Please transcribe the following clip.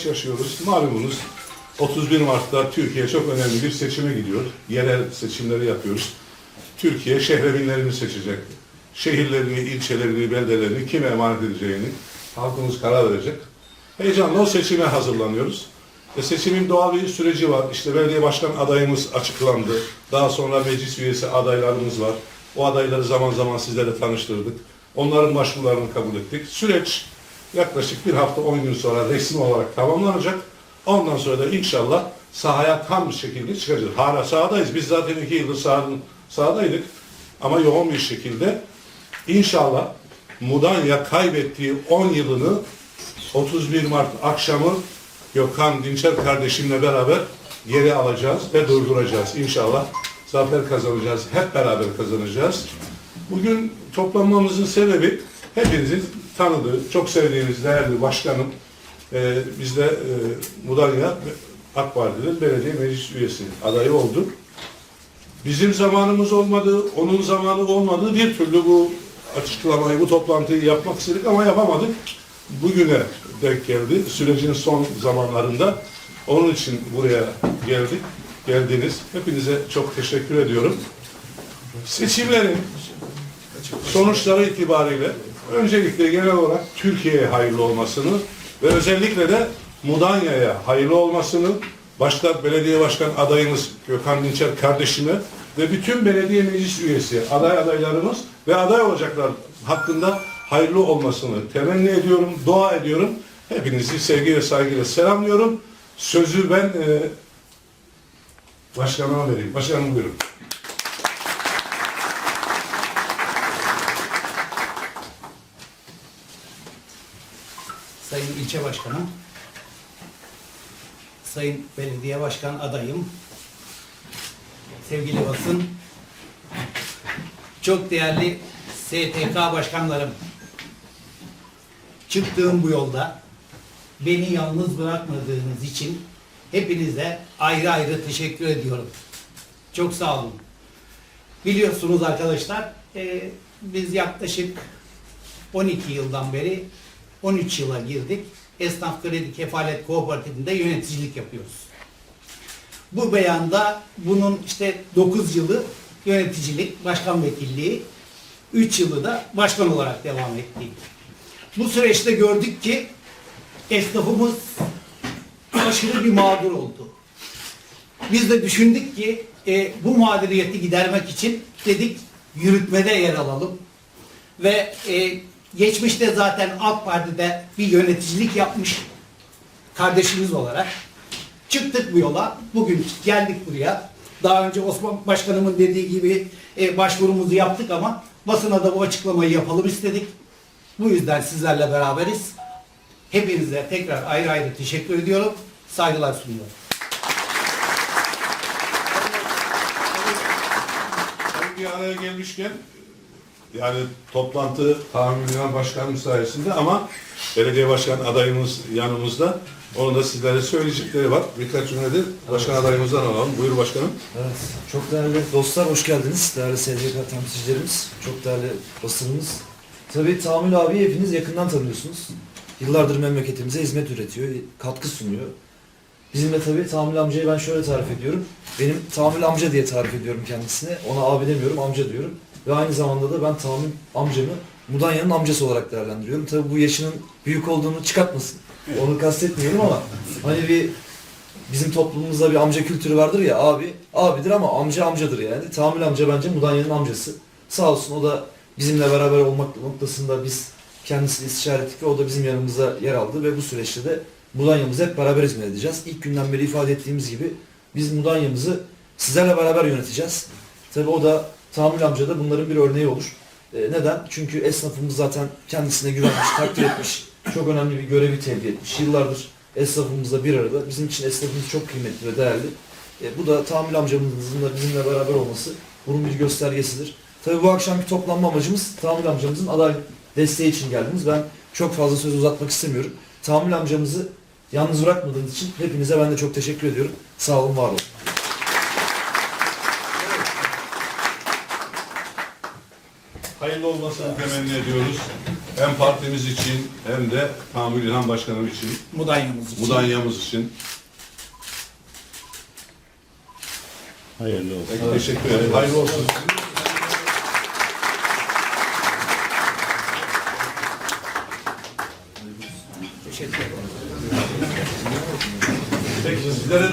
süreç yaşıyoruz. Malumunuz 31 Mart'ta Türkiye çok önemli bir seçime gidiyor. Yerel seçimleri yapıyoruz. Türkiye şehrevinlerini seçecek. Şehirlerini, ilçelerini, beldelerini kime emanet edeceğini halkımız karar verecek. Heyecanla o seçime hazırlanıyoruz. E, seçimin doğal bir süreci var. İşte belediye başkan adayımız açıklandı. Daha sonra meclis üyesi adaylarımız var. O adayları zaman zaman sizlerle tanıştırdık. Onların başvurularını kabul ettik. Süreç yaklaşık bir hafta 10 gün sonra resmi olarak tamamlanacak. Ondan sonra da inşallah sahaya tam bir şekilde çıkacağız. Hala sahadayız. Biz zaten iki yıldır sahanın, sahadaydık. Ama yoğun bir şekilde inşallah Mudanya kaybettiği 10 yılını 31 Mart akşamı Gökhan Dinçer kardeşimle beraber geri alacağız ve durduracağız. İnşallah zafer kazanacağız. Hep beraber kazanacağız. Bugün toplanmamızın sebebi hepinizin tanıdığı, çok sevdiğiniz değerli başkanım. Ee, biz de e, Mudanya AK Parti'nin belediye meclis üyesi adayı oldu. Bizim zamanımız olmadı, onun zamanı olmadı. Bir türlü bu açıklamayı, bu toplantıyı yapmak istedik ama yapamadık. Bugüne denk geldi. Sürecin son zamanlarında. Onun için buraya geldik. Geldiniz. Hepinize çok teşekkür ediyorum. Seçimlerin sonuçları itibariyle öncelikle genel olarak Türkiye'ye hayırlı olmasını ve özellikle de Mudanya'ya hayırlı olmasını başta belediye başkan adayımız Gökhan Dinçer kardeşime ve bütün belediye meclis üyesi aday adaylarımız ve aday olacaklar hakkında hayırlı olmasını temenni ediyorum, dua ediyorum. Hepinizi sevgi ve saygıyla selamlıyorum. Sözü ben e, başkanıma vereyim. Başkanım buyurun. Sayın İlçe Başkanım, Sayın Belediye Başkan adayım, sevgili basın, çok değerli STK başkanlarım, çıktığım bu yolda beni yalnız bırakmadığınız için hepinize ayrı ayrı teşekkür ediyorum. Çok sağ olun. Biliyorsunuz arkadaşlar, e, biz yaklaşık 12 yıldan beri 13 yıla girdik. Esnaf Kredi Kefalet Kooperatifinde yöneticilik yapıyoruz. Bu beyanda bunun işte 9 yılı yöneticilik, başkan vekilliği, 3 yılı da başkan olarak devam ettik. Bu süreçte gördük ki esnafımız aşırı bir mağdur oldu. Biz de düşündük ki e, bu mağduriyeti gidermek için dedik yürütmede yer alalım. Ve e, geçmişte zaten AK Parti'de bir yöneticilik yapmış kardeşimiz olarak çıktık bu yola. Bugün geldik buraya. Daha önce Osman Başkanımın dediği gibi e, başvurumuzu yaptık ama basına da bu açıklamayı yapalım istedik. Bu yüzden sizlerle beraberiz. Hepinize tekrar ayrı ayrı teşekkür ediyorum. Saygılar sunuyorum. Bir araya gelmişken yani toplantı tahmin başkanım sayesinde ama belediye başkan adayımız yanımızda. Onun da sizlere söyleyecekleri var. Birkaç cümlede başkan adayımızdan alalım. Buyur başkanım. Evet, çok değerli dostlar hoş geldiniz. Değerli SDK temsilcilerimiz, çok değerli basınımız. Tabii Tamil abi hepiniz yakından tanıyorsunuz. Yıllardır memleketimize hizmet üretiyor, katkı sunuyor. Bizim de tabii Tamil amcayı ben şöyle tarif ediyorum. Benim Tamil amca diye tarif ediyorum kendisine. Ona abi demiyorum, amca diyorum. Ve aynı zamanda da ben Tamil amcamı Mudanya'nın amcası olarak değerlendiriyorum. Tabii bu yaşının büyük olduğunu çıkartmasın. Onu kastetmiyorum ama hani bir bizim toplumumuzda bir amca kültürü vardır ya abi abidir ama amca amcadır yani. Tamil amca bence Mudanya'nın amcası. Sağ olsun o da bizimle beraber olmak noktasında biz kendisiyle istişare ettik ve o da bizim yanımıza yer aldı ve bu süreçte de Mudanya'mızı hep beraber hizmet edeceğiz. İlk günden beri ifade ettiğimiz gibi biz Mudanya'mızı sizlerle beraber yöneteceğiz. Tabii o da Tamil amca da bunların bir örneği olur. Ee, neden? Çünkü esnafımız zaten kendisine güvenmiş, takdir etmiş, çok önemli bir görevi tebliğ etmiş. Yıllardır esnafımızla bir arada. Bizim için esnafımız çok kıymetli ve değerli. E, bu da Tamil amcamızın da bizimle beraber olması bunun bir göstergesidir. Tabii bu akşamki toplanma amacımız Tamil amcamızın aday desteği için geldiniz. Ben çok fazla söz uzatmak istemiyorum. Tamil amcamızı yalnız bırakmadığınız için hepinize ben de çok teşekkür ediyorum. Sağ olun, var olun. Hayırlı olmasını temenni ediyoruz. Hem partimiz için hem de Tahammül İlhan Başkanım için, Mudanyamız için. Mudanya'mız için. Hayırlı olsun. Peki, teşekkür ederim. Hayırlı olsun. Teşekkür ederim. Peki sizlere